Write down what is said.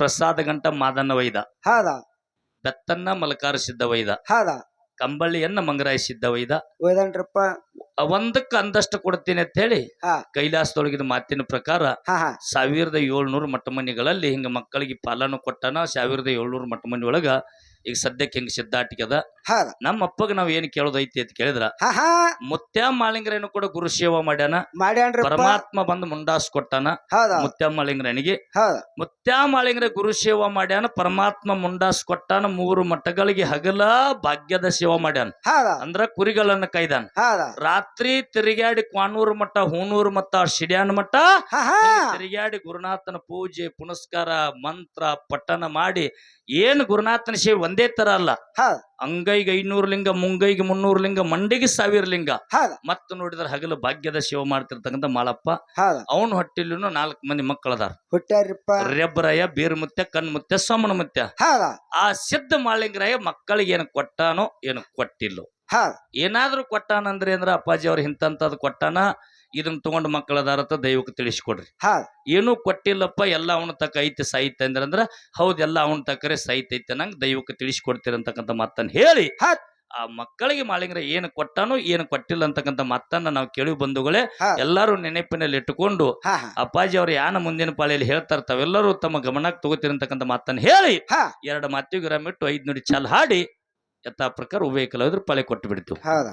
ಪ್ರಸಾದ ಗಂಟ ಮಾದನ್ನ ವೈದ ಹಾದ. ಬೆತ್ತನ್ನ ಮಲಕಾರ ಸಿದ್ಧ ವೈದ ಹಾದ. ಕಂಬಳಿಯನ್ನ ಮಂಗರಾಯ ಸಿದ್ಧ ವೈದ ಒಯ್ದನ್ರಪ್ಪ ಒಂದಕ್ಕ ಅಂದಷ್ಟು ಕೊಡ್ತೀನಿ ಅಂತ ಹೇಳಿ ಹಾ. ಕೈಲಾಸದೊಳಗಿನ ಮಾತಿನ ಪ್ರಕಾರ ಹಾ ಹಾ. ಸಾವಿರದ ಏಳ್ನೂರು ಮಠಮನಿಗಳಲ್ಲಿ ಹಿಂಗ ಮಕ್ಕಳಿಗೆ ಪಾಲನ ಕೊಟ್ಟನ ಸಾವಿರದ ಏಳ್ನೂರು ಮಠಮನಿ ಒಳಗ ಈಗ ಸದ್ಯಕ್ಕೆ ಹಿಂಗ್ ಸಿದ್ಧಾಟಿಕೆ ಅದ? ಹೌದ. ನಮ್ಮ ಅಪ್ಪಗ ನಾವ್ ಏನ್ ಕೇಳೋದೈತಿ ಅಂತ ಕೇಳಿದ್ರ ಹಾ ಹಾ. ಮುತ್ಯ ಮಾಳಿಂಗರೇನು ಕೂಡ ಗುರು ಸೇವಾ ಮಾಡ್ಯಾನ? ಪರಮಾತ್ಮ ಬಂದು ಮುಂಡಾಸ್ ಕೊಟ್ಟಾನ? ಹೌದ. ಮುತ್ಯ ಮಾಳಿಂಗರನಿಗೆ ಹೌದ. ಮುತ್ಯ ಮಾಳಿಂಗರ ಗುರು ಸೇವಾ ಮಾಡ್ಯಾನ ಪರಮಾತ್ಮ ಮುಂಡಾಸ್ ಕೊಟ್ಟಾನ ಮೂರು ಮಠಗಳಿಗೆ ಹಗಲ ಭಾಗ್ಯದ ಸೇವಾ ಮಾಡ್ಯಾನ. ಹೌದ. ಅಂದ್ರ ಕುರಿಗಳನ್ನ ಕೈದಾನ ಹೌದ. ರಾತ್ರಿ ತಿರುಗಾಡಿ ಕ್ವಾನೂರು ಮಠ ಹೂನೂರು ಮಠ ಶಿಡ್ಯಾನ ಮಠ ಹಾ ಹಾ. ತಿರುಗಾಡಿ ಗುರುನಾಥನ ಪೂಜೆ ಪುನಸ್ಕಾರ ಮಂತ್ರ ಪಠನ ಮಾಡಿ ಏನ್ ಗುರುನಾಥನ ಸೇವೆ ಒಂದೇ ತರ ಅಲ್ಲ. ಅಂಗೈಗೆ ಐನೂರು ಲಿಂಗ ಮುಂಗೈಗೆ ಮುನ್ನೂರು ಲಿಂಗ ಮಂಡಿಗೆ ಸಾವಿರ ಲಿಂಗ. ಮತ್ತ ನೋಡಿದ್ರೆ ಹಗಲು ಭಾಗ್ಯದ ಶಿವ ಮಾಡ್ತಿರ್ತಕ್ಕಂಥ ಮಾಲಪ್ಪ ಅವನ ಹೊಟ್ಟಿಲೂ ನಾಲ್ಕು ಮಂದಿ ಮಕ್ಕಳದಾರ. ಅದಾರ ರೆಬ್ಬರಾಯ ಬೀರ್ಮುತ್ಯ ಕಣ್ಮುತ್ಯ ಸೋಮನ ಮುತ್ಯ ಆ ಸಿದ್ಧ ಮಾಳಿಂಗರಾಯ ಮಕ್ಕಳಿಗೆ ಏನು ಕೊಟ್ಟಾನೋ ಏನು ಕೊಟ್ಟಿಲ್ಲೋ. ಹೌದ ಕೊಟ್ಟಾನ ಕೊಟ್ಟಾನಂದ್ರೆ ಅಂದ್ರ ಅಪ್ಪಾಜಿ ಅವ್ರ ಇಂತಂತದ್ ಕೊಟ್ಟಾನ ಇದನ್ನ ತಗೊಂಡ್ ಮಕ್ಕಳದಾರತ ದೈವಕ್ಕೆ ತಿಳಿಸ್ಕೊಡ್ರಿ. ಹಾ. ಏನೂ ಕೊಟ್ಟಿಲ್ಲಪ್ಪ ಎಲ್ಲ ಅವನ ತಕ್ಕ ಐತೆ ಸಾಹಿತ್ಯ ಅಂದ್ರೆ ಅಂದ್ರ ಹೌದ್ ಎಲ್ಲ ಅವನ ತಕ್ಕರೆ ಸಾಹಿತ್ಯ ಐತೆ ನಂಗೆ ದೈವಕ್ಕೆ ತಿಳಿಸ್ಕೊಡ್ತೀರಿ ಅಂತಕ್ಕಂಥ ಮಾತನ್ನ ಹೇಳಿ. ಆ ಮಕ್ಕಳಿಗೆ ಮಾಳಿಂಗ್ರ ಏನು ಕೊಟ್ಟಾನು ಏನು ಕೊಟ್ಟಿಲ್ಲ ಅಂತಕ್ಕಂಥ ಮಾತನ್ನ ನಾವು ಕೇಳಿ ಬಂಧುಗಳೇ ಎಲ್ಲಾರು ನೆನಪಿನಲ್ಲಿ ಇಟ್ಟುಕೊಂಡು ಹಾ ಹಾ. ಅಪ್ಪಾಜಿ ಅವ್ರ ಯಾನ ಮುಂದಿನ ಪಾಳಿಯಲ್ಲಿ ಹೇಳ್ತಾ ತಾವೆಲ್ಲರೂ ತಮ್ಮ ಗಮನಕ್ಕೆ ತಗೋತಿರಂತಕ್ಕಂಥ ಮಾತನ್ನ ಹೇಳಿ ಹಾ. ಎರಡು ಮಾತಿಗೆ ವಿರಾಮ ಇಟ್ಟು ಐದ್ ನುಡಿ ಚಾಲ್ ಹಾಡಿ ಯಥಾ ಪ್ರಕಾರ ಉಭಯ ಕಲಾವಿದರು ಪಲೆ ಕೊಟ್ಟು ಬಿಡ್ತೀವಿ ಹೌದ?